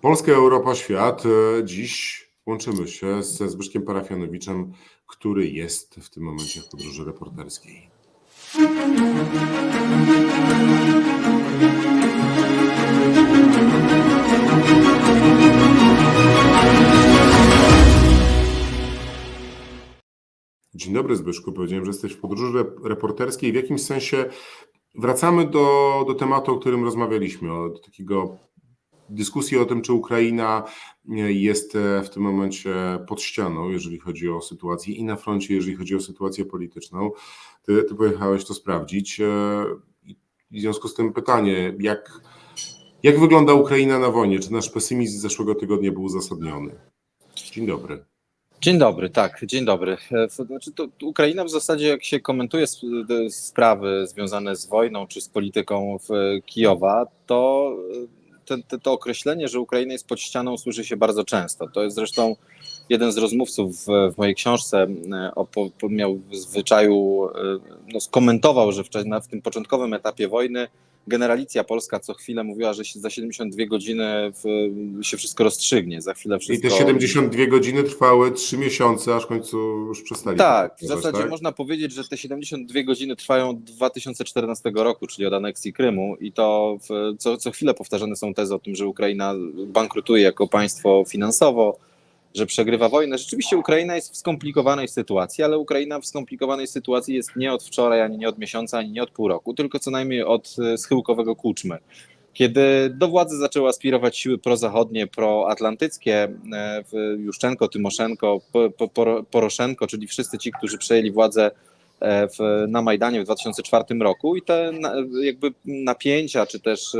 Polska, Europa, świat. E, Dziś łączymy się ze Zbyszkiem Parafianowiczem, który jest w tym momencie w podróży reporterskiej. Dzień dobry Zbyszku, powiedziałem, że jesteś w podróży rep- reporterskiej. W jakimś sensie wracamy do, do tematu, o którym rozmawialiśmy, o do takiego dyskusji o tym, czy Ukraina jest e, w tym momencie pod ścianą, jeżeli chodzi o sytuację i na froncie, jeżeli chodzi o sytuację polityczną. Ty, ty pojechałeś to sprawdzić. e, w związku z tym pytanie, jak, jak wygląda Ukraina na wojnie? Czy nasz pesymizm z zeszłego tygodnia był uzasadniony? Dzień dobry. Dzień dobry, tak, dzień dobry. E, Znaczy, to Ukraina w zasadzie, jak się komentuje sprawy związane z wojną czy z polityką e, Kijowa, to e, te, te, to określenie, że Ukraina jest pod ścianą, słyszy się bardzo często. To jest zresztą jeden z rozmówców w, w mojej książce, e, o, po, po, miał w zwyczaju, e, no, skomentował, że w, na, w tym początkowym etapie wojny generalicja polska co chwilę mówiła, że się za 72 godziny w, się wszystko rozstrzygnie, za chwilę I wszystko... te 72 godziny trwały 3 miesiące, aż w końcu już przestali. Tak, w zasadzie tak? można powiedzieć, że te 72 godziny trwają od 2014 roku, czyli od aneksji Krymu i to w, co, co chwilę powtarzane są tezy o tym, że Ukraina bankrutuje jako państwo finansowo, że przegrywa wojnę. Rzeczywiście Ukraina jest w skomplikowanej sytuacji, ale Ukraina w skomplikowanej sytuacji jest nie od wczoraj, ani nie od miesiąca, ani nie od pół roku, tylko co najmniej od e, schyłkowego kuczmy. Kiedy do władzy zaczęły aspirować siły prozachodnie, proatlantyckie, e, Juszczenko, Tymoszenko, Po- Po- Poro- Poroszenko, czyli wszyscy ci, którzy przejęli władzę e, w, na Majdanie w 2004 roku i te jakby napięcia, czy też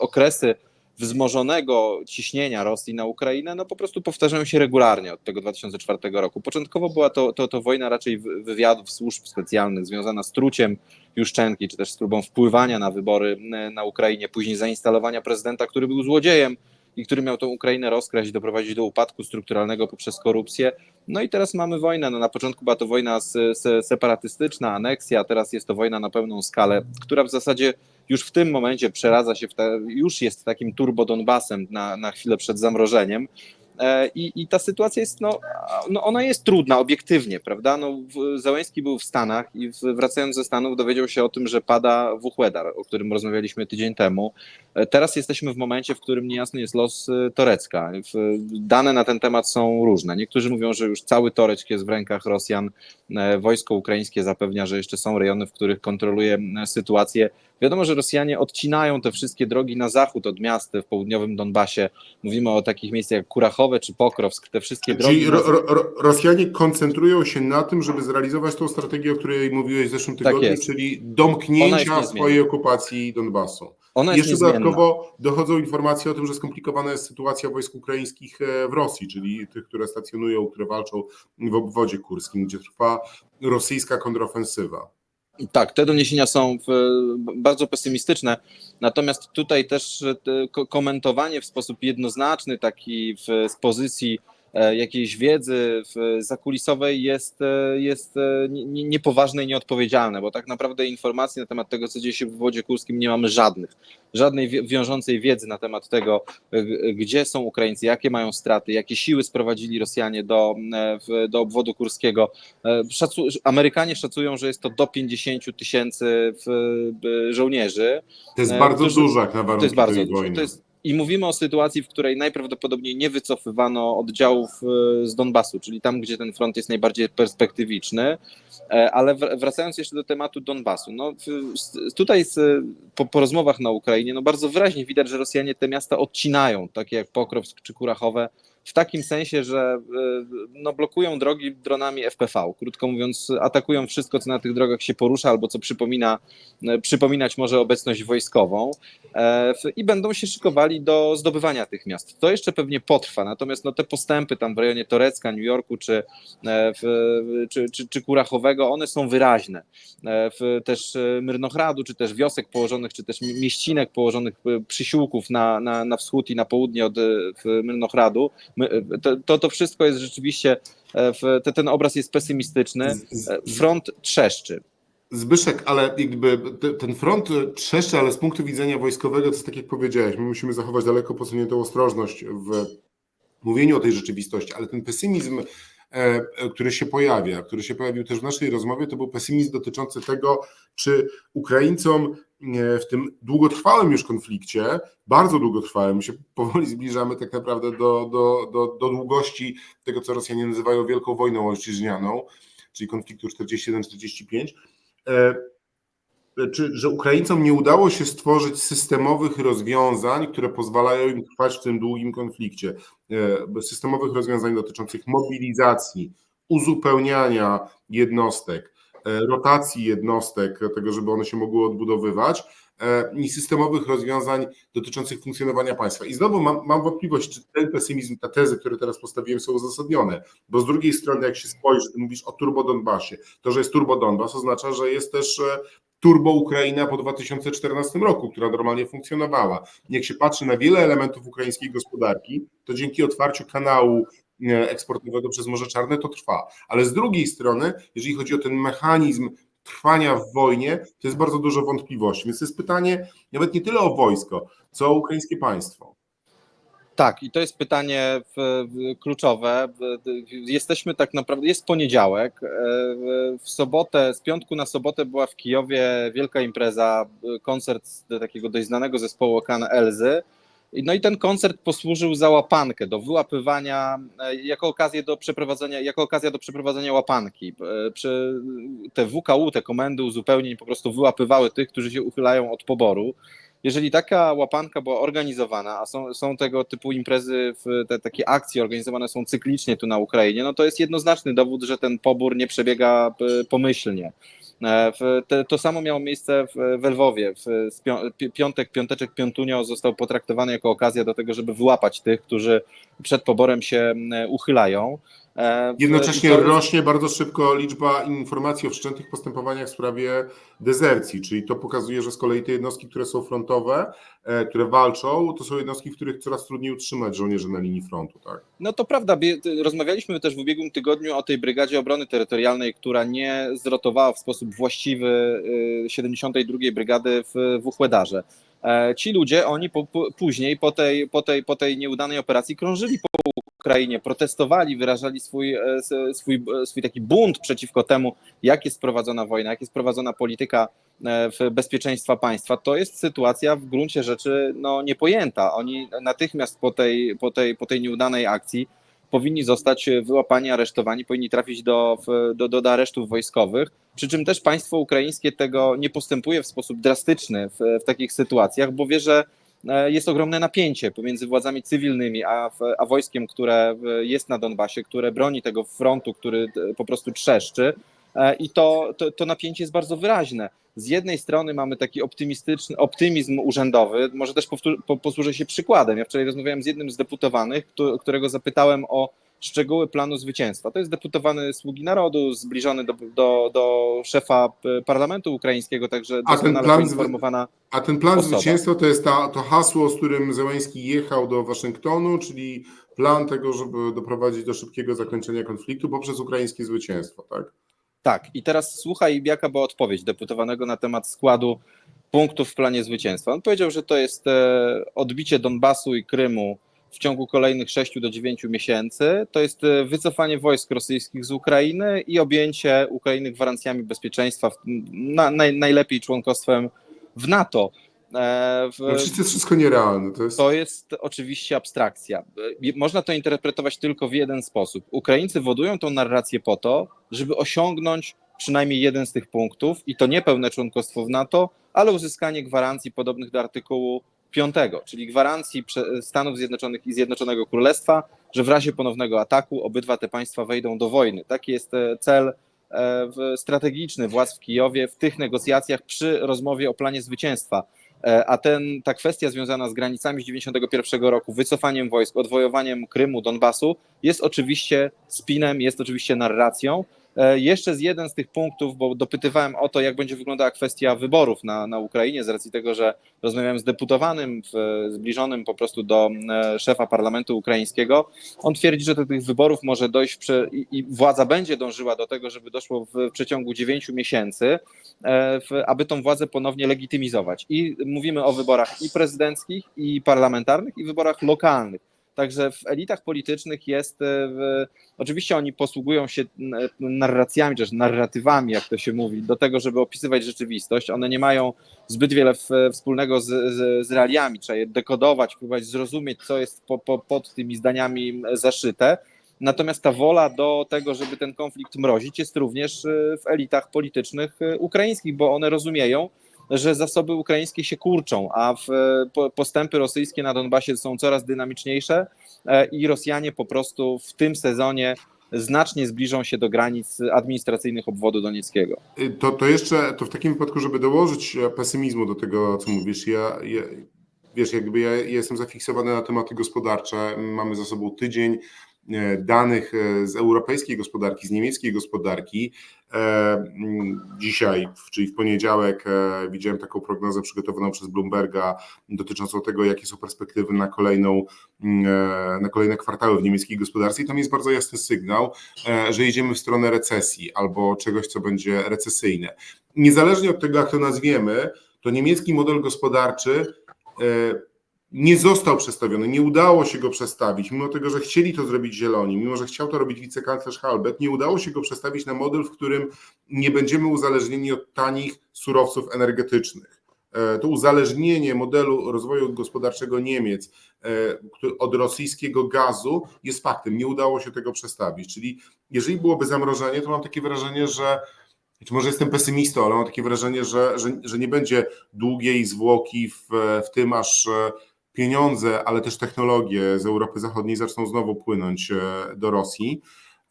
okresy wzmożonego ciśnienia Rosji na Ukrainę, no po prostu powtarzają się regularnie od tego 2004 roku. Początkowo była to, to, to wojna raczej wy- wywiadów służb specjalnych związana z truciem Juszczenki, czy też z próbą wpływania na wybory e, na Ukrainie, później zainstalowania prezydenta, który był złodziejem i który miał tę Ukrainę rozkraść i doprowadzić do upadku strukturalnego poprzez korupcję. No i teraz mamy wojnę. No na początku była to wojna se, se, separatystyczna, aneksja, a teraz jest to wojna na pełną skalę, która w zasadzie już w tym momencie przeradza się, te, już jest takim turbo Donbasem na, na chwilę przed zamrożeniem. E, I, I ta sytuacja jest, no, no, ona jest trudna obiektywnie, prawda? No, Załęski był w Stanach i wracając ze Stanów dowiedział się o tym, że pada Wuchłedar, o którym rozmawialiśmy tydzień temu. E, Teraz jesteśmy w momencie, w którym niejasny jest los e, Torecka. Dane na ten temat są różne. Niektórzy mówią, że już cały Torecz jest w rękach Rosjan. Wojsko ukraińskie zapewnia, że jeszcze są rejony, w których kontroluje sytuację. Wiadomo, że Rosjanie odcinają te wszystkie drogi na zachód od miast w południowym Donbasie. Mówimy o takich miejscach jak Kurachowe czy Pokrowsk. Te wszystkie drogi. Czyli ro, ro, ro- Rosjanie koncentrują się na tym, żeby zrealizować tą strategię, o której mówiłeś w zeszłym tygodniu, Tak czyli domknięcia swojej okupacji Donbasu. Ona Jeszcze dodatkowo dochodzą informacje o tym, że skomplikowana jest sytuacja wojsk ukraińskich e, w Rosji, czyli tych, które stacjonują, które walczą w obwodzie kurskim, gdzie trwa rosyjska kontrofensywa. Tak, te doniesienia są w, bardzo pesymistyczne. Natomiast tutaj też e, komentowanie w sposób jednoznaczny, taki z pozycji e, jakiejś wiedzy zakulisowej jest, e, jest e, nie- nie- niepoważne i nieodpowiedzialne, bo tak naprawdę informacji na temat tego, co dzieje się w wodzie kurskim, nie mamy żadnych. Żadnej wi- wiążącej wiedzy na temat tego, e, gdzie są Ukraińcy, jakie mają straty, jakie siły sprowadzili Rosjanie do, e, do obwodu kurskiego. E, Szacu Amerykanie szacują, że jest to do 50 tysięcy żołnierzy. To jest E, bardzo dużo jak na To warunki jest bardzo tej wojny. To jest, I mówimy o sytuacji, w której najprawdopodobniej nie wycofywano oddziałów e, z Donbasu, czyli tam, gdzie ten front jest najbardziej perspektywiczny. E, Ale wr- wracając jeszcze do tematu Donbasu, no, tutaj z, po, po rozmowach na Ukrainie no, bardzo wyraźnie widać, że Rosjanie te miasta odcinają, takie jak Pokrowsk czy Kurachowe, w takim sensie, że e, no, blokują drogi dronami FPV. Krótko mówiąc, atakują wszystko, co na tych drogach się porusza albo co przypomina, e, przypominać może obecność wojskową e, i będą się szykowali do zdobywania tych miast. To jeszcze pewnie potrwa, natomiast no, te postępy tam w rejonie Torecka, New Yorku czy, e, w, czy, czy, czy Kurachowego, one są wyraźne. E, W, też Myrnochradu, czy też wiosek położonych, czy też mieścinek położonych, przysiłków na, na, na wschód i na południe od Myrnochradu, My- to, to, to wszystko jest rzeczywiście, e, w, te, ten obraz jest pesymistyczny. E, Front trzeszczy. Zbyszek, ale jakby te- ten front trzeszczy, ale z punktu widzenia wojskowego, to jest tak jak powiedziałeś, my musimy zachować daleko posuniętą ostrożność w mówieniu o tej rzeczywistości, ale ten pesymizm, e, e, który się pojawia, który się pojawił też w naszej rozmowie, to był pesymizm dotyczący tego, czy Ukraińcom e, w tym długotrwałym już konflikcie, bardzo długotrwałym, się powoli zbliżamy tak naprawdę do, do, do, do długości tego, co Rosjanie nazywają Wielką Wojną Ojczyźnianą, czyli konfliktu 41-45, e, czy, że Ukraińcom nie udało się stworzyć systemowych rozwiązań, które pozwalają im trwać w tym długim konflikcie. E, Systemowych rozwiązań dotyczących mobilizacji, uzupełniania jednostek, e, rotacji jednostek, tego, żeby one się mogły odbudowywać e, i systemowych rozwiązań dotyczących funkcjonowania państwa. I znowu mam, mam wątpliwość, czy ten pesymizm, te tezy, które teraz postawiłem, są uzasadnione, bo z drugiej strony, jak się spojrzy, mówisz o Turbo Donbasie, to, że jest Turbo Donbas, oznacza, że jest też e, Turbo Ukraina po 2014 roku, która normalnie funkcjonowała. Jak się patrzy na wiele elementów ukraińskiej gospodarki, to dzięki otwarciu kanału e, eksportowego przez Morze Czarne to trwa. Ale z drugiej strony, jeżeli chodzi o ten mechanizm trwania w wojnie, to jest bardzo dużo wątpliwości. Więc to jest pytanie nawet nie tyle o wojsko, co o ukraińskie państwo. Tak, i to jest pytanie kluczowe. Jesteśmy tak naprawdę, jest poniedziałek. e, w- sobotę, z piątku na sobotę była w Kijowie wielka impreza, e, koncert takiego dość znanego zespołu Okan Elzy. No i ten koncert posłużył za łapankę, do wyłapywania, e, jako okazję do przeprowadzenia, jako okazja do przeprowadzenia łapanki. E, Przy, te WKU, te komendy uzupełnień po prostu wyłapywały tych, którzy się uchylają od poboru jeżeli taka łapanka była organizowana, a są, są tego typu imprezy, te, takie akcje organizowane są cyklicznie tu na Ukrainie, no to jest jednoznaczny dowód, że ten pobór nie przebiega e, pomyślnie. E, to samo miało miejsce w, Lwowie. Piątek, piąteczek, piątunio został potraktowany jako okazja do tego, żeby wyłapać tych, którzy przed poborem się m, uchylają. E, Jednocześnie to rośnie bardzo szybko liczba informacji o wszczętych postępowaniach w sprawie dezercji, czyli to pokazuje, że z kolei te jednostki, które są frontowe, e, które walczą, to są jednostki, w których coraz trudniej utrzymać żołnierzy na linii frontu, tak? No to prawda. Rozmawialiśmy też w ubiegłym tygodniu o tej Brygadzie Obrony Terytorialnej, która nie zrotowała w sposób właściwy y, 72. Brygady w, w Uchłedarze. E, Ci ludzie, oni po, później po tej, po, tej, po tej nieudanej operacji krążyli po Ukrainie, protestowali, wyrażali swój, e, swój, e, swój taki bunt przeciwko temu, jak jest prowadzona wojna, jak jest prowadzona polityka e, w bezpieczeństwa państwa. To jest sytuacja w gruncie rzeczy no, niepojęta. Oni natychmiast po tej, po tej, po tej nieudanej akcji powinni zostać wyłapani, aresztowani, powinni trafić do, do, do, do aresztów wojskowych. Przy czym też państwo ukraińskie tego nie postępuje w sposób drastyczny w, w takich sytuacjach, bo wie, że e, jest ogromne napięcie pomiędzy władzami cywilnymi a, a wojskiem, które w- jest na Donbasie, które broni tego frontu, który e, po prostu trzeszczy. E, I to, to, to napięcie jest bardzo wyraźne. Z jednej strony mamy taki optymistyczny optymizm urzędowy, może też powtór, po, posłużę się przykładem. Ja wczoraj rozmawiałem z jednym z deputowanych, któ- którego zapytałem o szczegóły planu zwycięstwa. To jest deputowany Sługi Narodu, zbliżony do, do, do szefa p- parlamentu ukraińskiego, także A ten plan poinformowana. A ten plan Osoba. zwycięstwa to jest ta, to hasło, z którym Zełenski jechał do Waszyngtonu, czyli plan tego, żeby doprowadzić do szybkiego zakończenia konfliktu poprzez ukraińskie zwycięstwo, tak? Tak, i teraz słuchaj, jaka była odpowiedź deputowanego na temat składu punktów w planie zwycięstwa. On powiedział, że to jest e, odbicie Donbasu i Krymu w ciągu kolejnych 6 do 9 miesięcy. To jest e, wycofanie wojsk rosyjskich z Ukrainy i objęcie Ukrainy gwarancjami bezpieczeństwa, na, naj, najlepiej członkostwem w NATO. E, w, Znaczy, to jest wszystko nierealne. To jest... to jest oczywiście abstrakcja. E, Można to interpretować tylko w jeden sposób. Ukraińcy wodują tą narrację po to, żeby osiągnąć przynajmniej jeden z tych punktów i to nie pełne członkostwo w NATO, ale uzyskanie gwarancji podobnych do artykułu 5, czyli gwarancji Stanów Zjednoczonych i Zjednoczonego Królestwa, że w razie ponownego ataku obydwa te państwa wejdą do wojny. Taki jest e, cel strategiczny władz w Kijowie w tych negocjacjach przy rozmowie o planie zwycięstwa. E, A ten, ta kwestia związana z granicami z 91 roku, wycofaniem wojsk, odwojowaniem Krymu, Donbasu, jest oczywiście spinem, jest oczywiście narracją. E, Jeszcze z jeden z tych punktów, bo dopytywałem o to, jak będzie wyglądała kwestia wyborów na, na Ukrainie, z racji tego, że rozmawiałem z deputowanym, zbliżonym po prostu do e, szefa parlamentu ukraińskiego. On twierdzi, że do tych wyborów może dojść i, i władza będzie dążyła do tego, żeby doszło w, w przeciągu 9 miesięcy, e, w, aby tą władzę ponownie legitymizować. I mówimy o wyborach i prezydenckich, i parlamentarnych, i wyborach lokalnych. Także w elitach politycznych jest, e, oczywiście oni posługują się n- narracjami, czy też narratywami, jak to się mówi, do tego, żeby opisywać rzeczywistość. One nie mają zbyt wiele w, wspólnego z, z, z realiami. Trzeba je dekodować, próbować zrozumieć, co jest po, po, pod tymi zdaniami zaszyte. Natomiast ta wola do tego, żeby ten konflikt mrozić, jest również e, w elitach politycznych e, ukraińskich, bo one rozumieją, że zasoby ukraińskie się kurczą, a w, po, postępy rosyjskie na Donbasie są coraz dynamiczniejsze e, i Rosjanie po prostu w tym sezonie znacznie zbliżą się do granic administracyjnych obwodu donieckiego. Y, To, to jeszcze, to w takim wypadku, żeby dołożyć e, pesymizmu do tego, co mówisz, ja, ja wiesz, jakby ja, ja jestem zafiksowany na tematy gospodarcze, mamy za sobą tydzień e, danych e, z europejskiej gospodarki, z niemieckiej gospodarki. E, Dzisiaj, czyli w poniedziałek, e, widziałem taką prognozę przygotowaną przez Bloomberga dotyczącą tego, jakie są perspektywy na kolejną, e, na kolejne kwartały w niemieckiej gospodarce i tam jest bardzo jasny sygnał, e, że idziemy w stronę recesji albo czegoś, co będzie recesyjne. Niezależnie od tego, jak to nazwiemy, to niemiecki model gospodarczy e, nie został przestawiony, nie udało się go przestawić, mimo tego, że chcieli to zrobić zieloni, mimo że chciał to robić wicekanclerz Halbeck, nie udało się go przestawić na model, w którym nie będziemy uzależnieni od tanich surowców energetycznych. E, To uzależnienie modelu rozwoju gospodarczego Niemiec e, od rosyjskiego gazu jest faktem. Nie udało się tego przestawić. Czyli jeżeli byłoby zamrożenie, to mam takie wrażenie, że czy może jestem pesymistą, ale mam takie wrażenie, że, że, że nie będzie długiej zwłoki w, w tym, aż e, pieniądze, ale też technologie z Europy Zachodniej zaczną znowu płynąć e, do Rosji,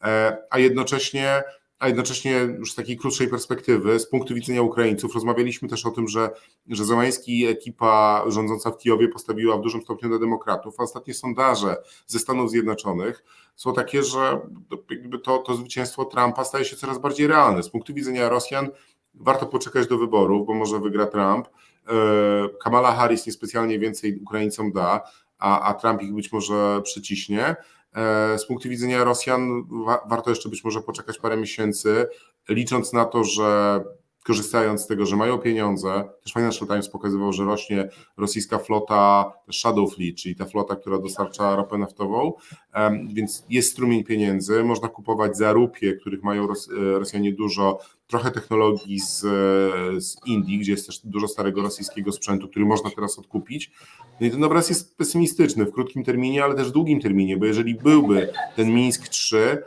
E, a jednocześnie, a jednocześnie już z takiej krótszej perspektywy, z punktu widzenia Ukraińców, rozmawialiśmy też o tym, że, że Zeleński, ekipa rządząca w Kijowie postawiła w dużym stopniu na demokratów, a ostatnie sondaże ze Stanów Zjednoczonych są takie, że to, to zwycięstwo Trumpa staje się coraz bardziej realne. Z punktu widzenia Rosjan warto poczekać do wyborów, bo może wygra Trump. E, Kamala Harris niespecjalnie więcej Ukraińcom da, a, a Trump ich być może przyciśnie. E, Z punktu widzenia Rosjan wa- warto jeszcze być może poczekać parę miesięcy, licząc na to, że korzystając z tego, że mają pieniądze, też Financial Times pokazywał, że rośnie rosyjska flota Shadow Fleet, czyli ta flota, która dostarcza ropę naftową, Em, więc jest strumień pieniędzy, można kupować za rupie, których mają Ros- e, Rosjanie dużo, trochę technologii z, z Indii, gdzie jest też dużo starego rosyjskiego sprzętu, który można teraz odkupić. No i ten obraz jest pesymistyczny w krótkim terminie, ale też w długim terminie, bo jeżeli byłby ten Mińsk 3,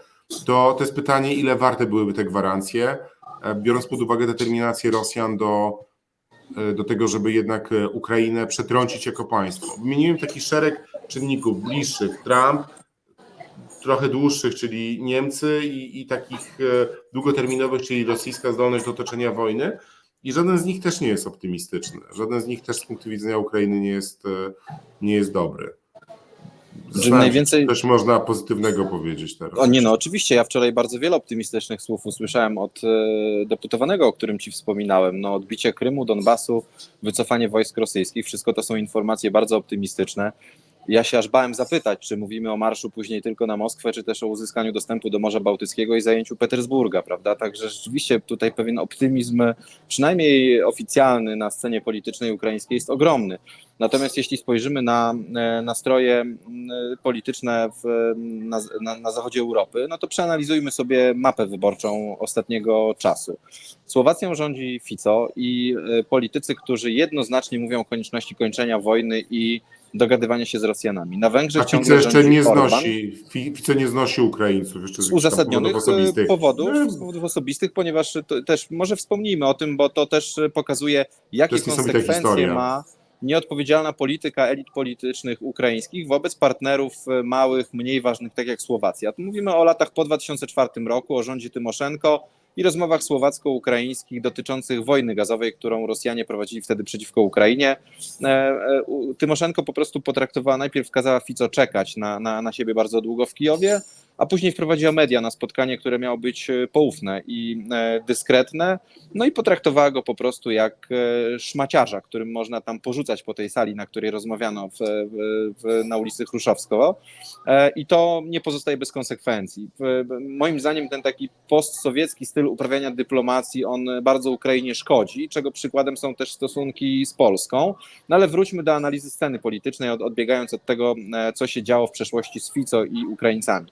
to to jest pytanie, ile warte byłyby te gwarancje, e, biorąc pod uwagę determinację Rosjan do, e, do tego, żeby jednak e, Ukrainę przetrącić jako państwo. Wymieniłem taki szereg czynników bliższych. Trump, trochę dłuższych, czyli Niemcy i, i takich e, długoterminowych, czyli rosyjska zdolność do toczenia wojny. I żaden z nich też nie jest optymistyczny. Żaden z nich też z punktu widzenia Ukrainy nie jest, e, nie jest dobry. Się, najwięcej- Też można pozytywnego powiedzieć teraz. O nie, no oczywiście. Ja wczoraj bardzo wiele optymistycznych słów usłyszałem od e, deputowanego, o którym ci wspominałem. No, odbicie Krymu, Donbasu, wycofanie wojsk rosyjskich, wszystko to są informacje bardzo optymistyczne. Ja się aż bałem zapytać, czy mówimy o marszu później tylko na Moskwę, czy też o uzyskaniu dostępu do Morza Bałtyckiego i zajęciu Petersburga, prawda? Także rzeczywiście tutaj pewien optymizm, przynajmniej oficjalny na scenie politycznej ukraińskiej jest ogromny. Natomiast jeśli spojrzymy na e, nastroje polityczne w, na, na, na zachodzie Europy, no to przeanalizujmy sobie mapę wyborczą ostatniego czasu. Słowacją rządzi Fico i e, politycy, którzy jednoznacznie mówią o konieczności kończenia wojny i dogadywania się z Rosjanami. Na Węgrzech A ciągle jeszcze nie znosi, Fi- Fico nie znosi Ukraińców jeszcze z uzasadnionych powodów osobistych. e, powodów, No, z powodów osobistych, ponieważ też może wspomnijmy o tym, bo to też pokazuje, jakie konsekwencje ma nieodpowiedzialna polityka elit politycznych ukraińskich wobec partnerów e, małych, mniej ważnych, tak jak Słowacja. Tu mówimy o latach po 2004 roku, o rządzie Tymoszenko i rozmowach słowacko-ukraińskich dotyczących wojny gazowej, którą Rosjanie prowadzili wtedy przeciwko Ukrainie. E, e, Tymoszenko po prostu potraktowała, najpierw kazała Fico czekać na, na, na siebie bardzo długo w Kijowie, a później wprowadziła media na spotkanie, które miało być e, poufne i e, dyskretne, no i potraktowała go po prostu jak e, szmaciarza, którym można tam porzucać po tej sali, na której rozmawiano w, w, na ulicy Chruszowskiego i to nie pozostaje bez konsekwencji. Moim zdaniem ten taki postsowiecki styl uprawiania dyplomacji, on bardzo Ukrainie szkodzi, czego przykładem są też stosunki z Polską, no ale wróćmy do analizy sceny politycznej, od- odbiegając od tego, co się działo w przeszłości z Fico i Ukraińcami.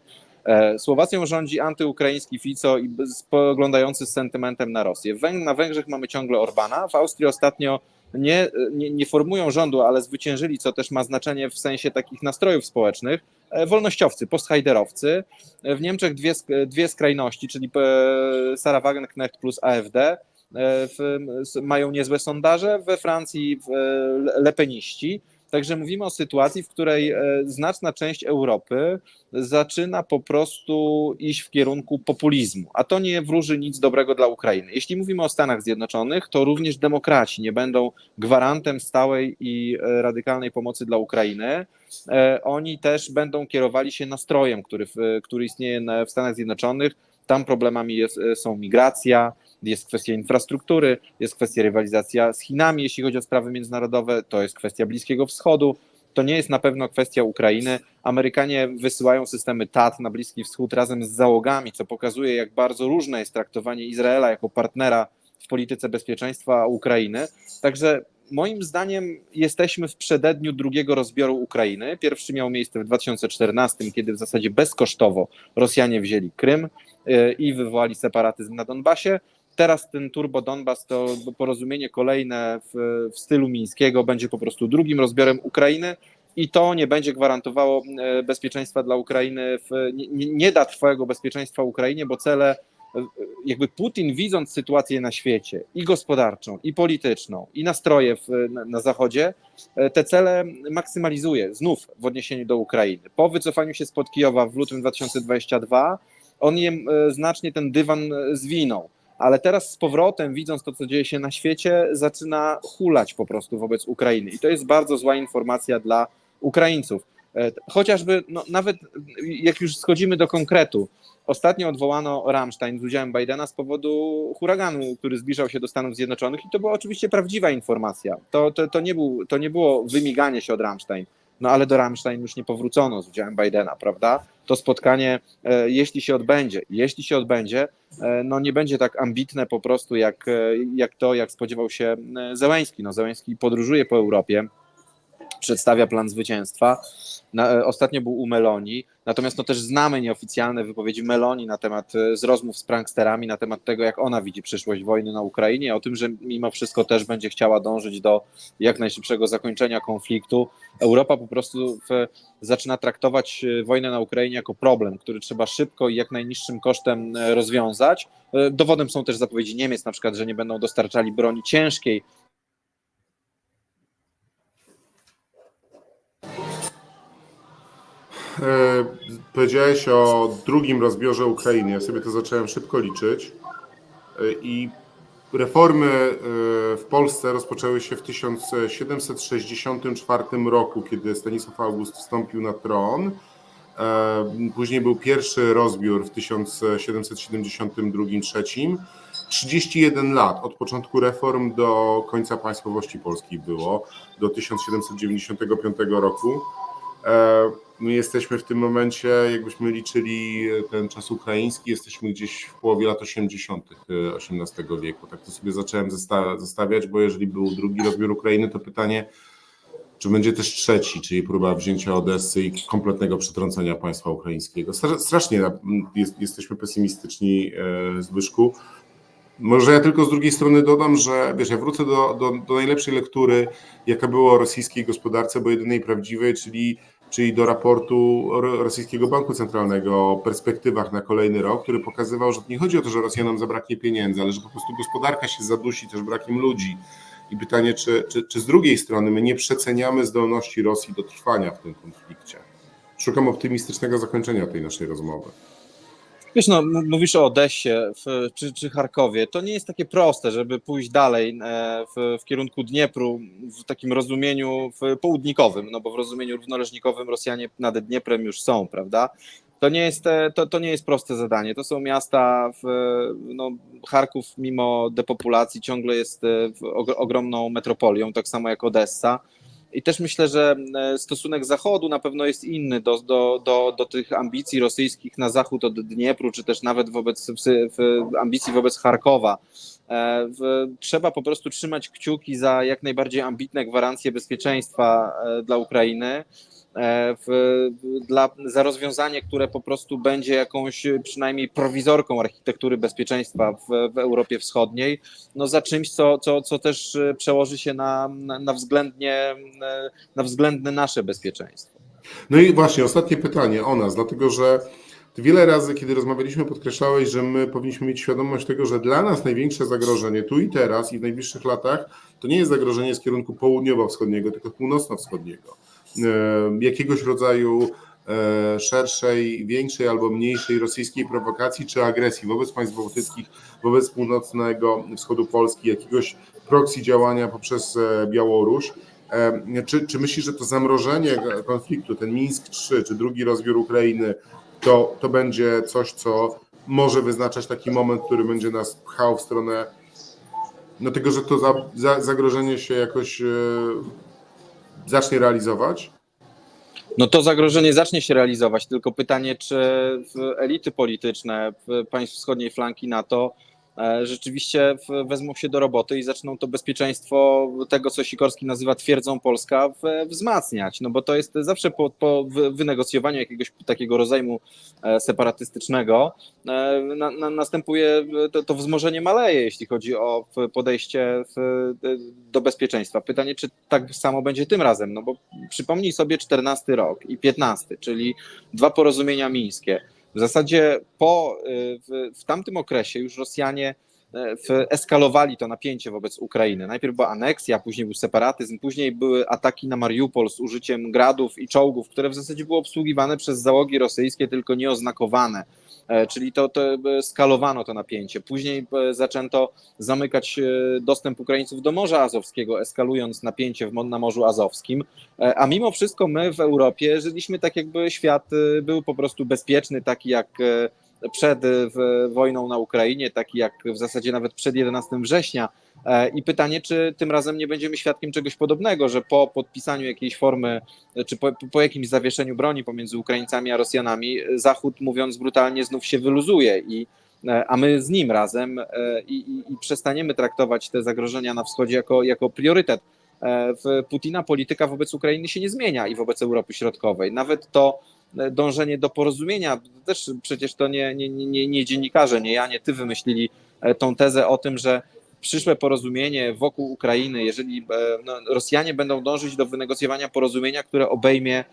E, Słowacją rządzi antyukraiński Fico i spoglądający z sentymentem na Rosję. Węg- Na Węgrzech mamy ciągle Orbana, w Austrii ostatnio nie, nie, nie formują rządu, ale zwyciężyli, co też ma znaczenie w sensie takich nastrojów społecznych, e, wolnościowcy, posthajderowcy. E, W Niemczech dwie, dwie skrajności, czyli Sarah Wagenknecht plus AfD, w, mają niezłe sondaże, we Francji w, le- lepeniści. Także mówimy o sytuacji, w której e, znaczna część Europy zaczyna po prostu iść w kierunku populizmu, a to nie wróży nic dobrego dla Ukrainy. Jeśli mówimy o Stanach Zjednoczonych, to również demokraci nie będą gwarantem stałej i e, radykalnej pomocy dla Ukrainy. E, Oni też będą kierowali się nastrojem, który, który istnieje w Stanach Zjednoczonych. Tam problemami jest, są migracja, jest kwestia infrastruktury, jest kwestia rywalizacja z Chinami, jeśli chodzi o sprawy międzynarodowe, to jest kwestia Bliskiego Wschodu. To nie jest na pewno kwestia Ukrainy. Amerykanie wysyłają systemy TAT na Bliski Wschód razem z załogami, co pokazuje, jak bardzo różne jest traktowanie Izraela jako partnera w polityce bezpieczeństwa Ukrainy. Także moim zdaniem jesteśmy w przededniu drugiego rozbioru Ukrainy. Pierwszy miał miejsce w 2014, kiedy w zasadzie bezkosztowo Rosjanie wzięli Krym y, i wywołali separatyzm na Donbasie. Teraz ten Turbo Donbas to porozumienie kolejne w, w stylu mińskiego będzie po prostu drugim rozbiorem Ukrainy i to nie będzie gwarantowało e, bezpieczeństwa dla Ukrainy, w, nie, nie- da trwałego bezpieczeństwa Ukrainie, bo cele, e, jakby Putin widząc sytuację na świecie i gospodarczą, i polityczną, i nastroje w, na, na Zachodzie, e, te cele maksymalizuje znów w odniesieniu do Ukrainy. Po wycofaniu się spod Kijowa w lutym 2022 on je znacznie ten dywan zwinął ale teraz z powrotem, widząc to, co dzieje się na świecie, zaczyna hulać po prostu wobec Ukrainy. I to jest bardzo zła informacja dla Ukraińców. E, Chociażby, no, nawet jak już schodzimy do konkretu, ostatnio odwołano Rammstein z udziałem Bidena z powodu huraganu, który zbliżał się do Stanów Zjednoczonych i to była oczywiście prawdziwa informacja. To, to, to, nie, był, to nie było wymiganie się od Rammstein. No ale do Rammstein już nie powrócono z udziałem Bidena, prawda? To spotkanie, e, jeśli się odbędzie, jeśli się odbędzie, e, no nie będzie tak ambitne po prostu jak, e, jak to, jak spodziewał się Zełęński. No Zełęński podróżuje po Europie, przedstawia plan zwycięstwa. Na, e, ostatnio był u Meloni, natomiast no też znamy nieoficjalne wypowiedzi Meloni na temat e, z rozmów z pranksterami, na temat tego, jak ona widzi przyszłość wojny na Ukrainie, o tym, że mimo wszystko też będzie chciała dążyć do jak najszybszego zakończenia konfliktu. Europa po prostu w, zaczyna traktować e, wojnę na Ukrainie jako problem, który trzeba szybko i jak najniższym kosztem rozwiązać. Dowodem są też zapowiedzi Niemiec, na przykład, że nie będą dostarczali broni ciężkiej Powiedziałeś o drugim rozbiorze Ukrainy. Ja sobie to zacząłem szybko liczyć. E, I reformy e, w Polsce rozpoczęły się w 1764 roku, kiedy Stanisław August wstąpił na tron. E, Później był pierwszy rozbiór w 1772-3. 31 lat od początku reform do końca państwowości polskiej było, do 1795 roku. E, My jesteśmy w tym momencie, jakbyśmy liczyli ten czas ukraiński, jesteśmy gdzieś w połowie lat 80. XVIII wieku. Tak to sobie zacząłem zestawiać, bo jeżeli był drugi rozbiór Ukrainy, to pytanie, czy będzie też trzeci, czyli próba wzięcia Odessy i kompletnego przetrącenia państwa ukraińskiego. Stra- Strasznie jest, jesteśmy pesymistyczni, e, Zbyszku. Może ja tylko z drugiej strony dodam, że wiesz, ja wrócę do, do, do najlepszej lektury, jaka była o rosyjskiej gospodarce, bo jedynej prawdziwej, czyli, czyli do raportu Ro- Rosyjskiego Banku Centralnego o perspektywach na kolejny rok, który pokazywał, że nie chodzi o to, że Rosjanom zabraknie pieniędzy, ale że po prostu gospodarka się zadusi też brakiem ludzi. I pytanie, czy, czy, czy z drugiej strony my nie przeceniamy zdolności Rosji do trwania w tym konflikcie? Szukam optymistycznego zakończenia tej naszej rozmowy. Wiesz, no, mówisz o Odessie w, czy, czy Charkowie. To nie jest takie proste, żeby pójść dalej e, w, w kierunku Dniepru w takim rozumieniu południkowym, no bo w rozumieniu równoleżnikowym Rosjanie nad Dnieprem już są, prawda? To nie, jest, e, to, to nie jest proste zadanie. To są miasta, w, no, Charków mimo depopulacji ciągle jest e, ogromną metropolią, tak samo jak Odessa. I też myślę, że e, stosunek Zachodu na pewno jest inny do, do, do, do tych ambicji rosyjskich na zachód od Dniepru, czy też nawet wobec ambicji wobec Charkowa. E, trzeba po prostu trzymać kciuki za jak najbardziej ambitne gwarancje bezpieczeństwa e, dla Ukrainy. E, W, dla, za rozwiązanie, które po prostu będzie jakąś e, przynajmniej prowizorką architektury bezpieczeństwa w, w Europie Wschodniej, no za czymś, co, co, co też e, przełoży się na, na, względnie, na względne nasze bezpieczeństwo. No i właśnie, ostatnie pytanie o nas, dlatego że wiele razy, kiedy rozmawialiśmy, podkreślałeś, że my powinniśmy mieć świadomość tego, że dla nas największe zagrożenie tu i teraz i w najbliższych latach to nie jest zagrożenie z kierunku południowo-wschodniego, tylko północno-wschodniego. E, Jakiegoś rodzaju e, szerszej, większej albo mniejszej rosyjskiej prowokacji czy agresji wobec państw bałtyckich, wobec północnego wschodu Polski, jakiegoś proxy działania poprzez e, Białoruś. Czy, czy myślisz, że to zamrożenie konfliktu, ten Mińsk 3, czy drugi rozbiór Ukrainy, to, to będzie coś, co może wyznaczać taki moment, który będzie nas pchał w stronę no tego, że to za, za, zagrożenie się jakoś zacznie realizować? No to zagrożenie zacznie się realizować, tylko pytanie, czy elity polityczne państw wschodniej flanki NATO rzeczywiście w- wezmą się do roboty i zaczną to bezpieczeństwo tego, co Sikorski nazywa twierdzą Polska, wzmacniać. No bo to jest zawsze po, po wy- wynegocjowaniu jakiegoś takiego rozejmu e, separatystycznego e, na, na, następuje to, to wzmożenie maleje, jeśli chodzi o podejście w, do bezpieczeństwa. Pytanie, czy tak samo będzie tym razem, no bo przypomnij sobie 14 rok i 15, czyli dwa porozumienia mińskie. W zasadzie po, y, w, w tamtym okresie już Rosjanie e, eskalowali to napięcie wobec Ukrainy. Najpierw była aneksja, później był separatyzm, później były ataki na Mariupol z użyciem gradów i czołgów, które w zasadzie były obsługiwane przez załogi rosyjskie, tylko nieoznakowane. E, Czyli to, to skalowano to napięcie. Później e, zaczęto zamykać e, dostęp Ukraińców do Morza Azowskiego, eskalując napięcie na Morzu Azowskim. A mimo wszystko my w Europie żyliśmy tak, jakby świat był po prostu bezpieczny, taki jak przed e, wojną na Ukrainie, taki jak w zasadzie nawet przed 11 września. E, I pytanie, czy tym razem nie będziemy świadkiem czegoś podobnego, że po podpisaniu jakiejś formy, e, czy po, po jakimś zawieszeniu broni pomiędzy Ukraińcami a Rosjanami, Zachód, mówiąc brutalnie, znów się wyluzuje i a my z nim razem i, i, i przestaniemy traktować te zagrożenia na wschodzie jako, jako priorytet. W Putina polityka wobec Ukrainy się nie zmienia i wobec Europy Środkowej. Nawet to dążenie do porozumienia, też przecież to nie, nie, nie, nie dziennikarze, nie ja, nie ty wymyślili e, tą tezę o tym, że przyszłe porozumienie wokół Ukrainy, jeżeli e, no, Rosjanie będą dążyć do wynegocjowania porozumienia, które obejmie e,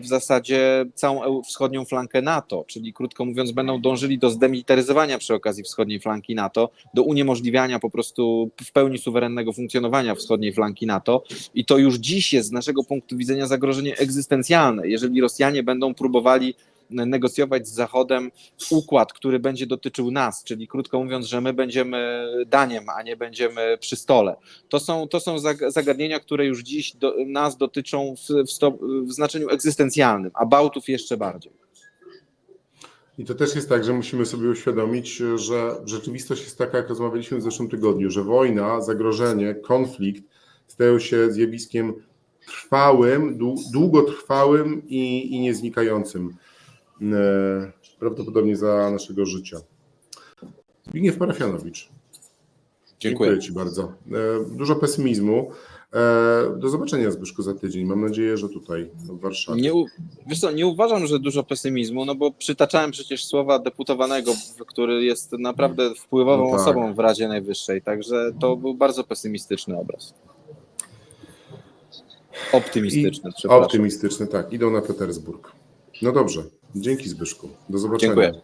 w zasadzie całą eu- wschodnią flankę NATO, czyli krótko mówiąc, będą dążyli do zdemilitaryzowania przy okazji wschodniej flanki NATO, do uniemożliwiania po prostu w pełni suwerennego funkcjonowania wschodniej flanki NATO. I to już dziś jest z naszego punktu widzenia zagrożenie egzystencjalne. Jeżeli Rosjanie będą próbowali negocjować z Zachodem układ, który będzie dotyczył nas, czyli krótko mówiąc, że my będziemy daniem, a nie będziemy przy stole. To są, to są zag- zagadnienia, które już dziś do, nas dotyczą w, w, sto, w znaczeniu egzystencjalnym, a Bałtów jeszcze bardziej. I to też jest tak, że musimy sobie uświadomić, że rzeczywistość jest taka, jak rozmawialiśmy w zeszłym tygodniu, że wojna, zagrożenie, konflikt stają się zjawiskiem trwałym, dłu- długotrwałym i, i nieznikającym prawdopodobnie za naszego życia. Zbigniew Parafianowicz. Dziękuję. Ci bardzo. E, Dużo pesymizmu. E, Do zobaczenia Zbyszku za tydzień. Mam nadzieję, że tutaj w Warszawie. Nie, wiesz co, nie uważam, że dużo pesymizmu, no bo przytaczałem przecież słowa deputowanego, który jest naprawdę wpływową No tak. osobą w Radzie Najwyższej, także to był bardzo pesymistyczny obraz. Optymistyczny, przepraszam. Optymistyczny, tak. Idą na Petersburg. No dobrze. Dzięki Zbyszku. Do zobaczenia. Dziękuję.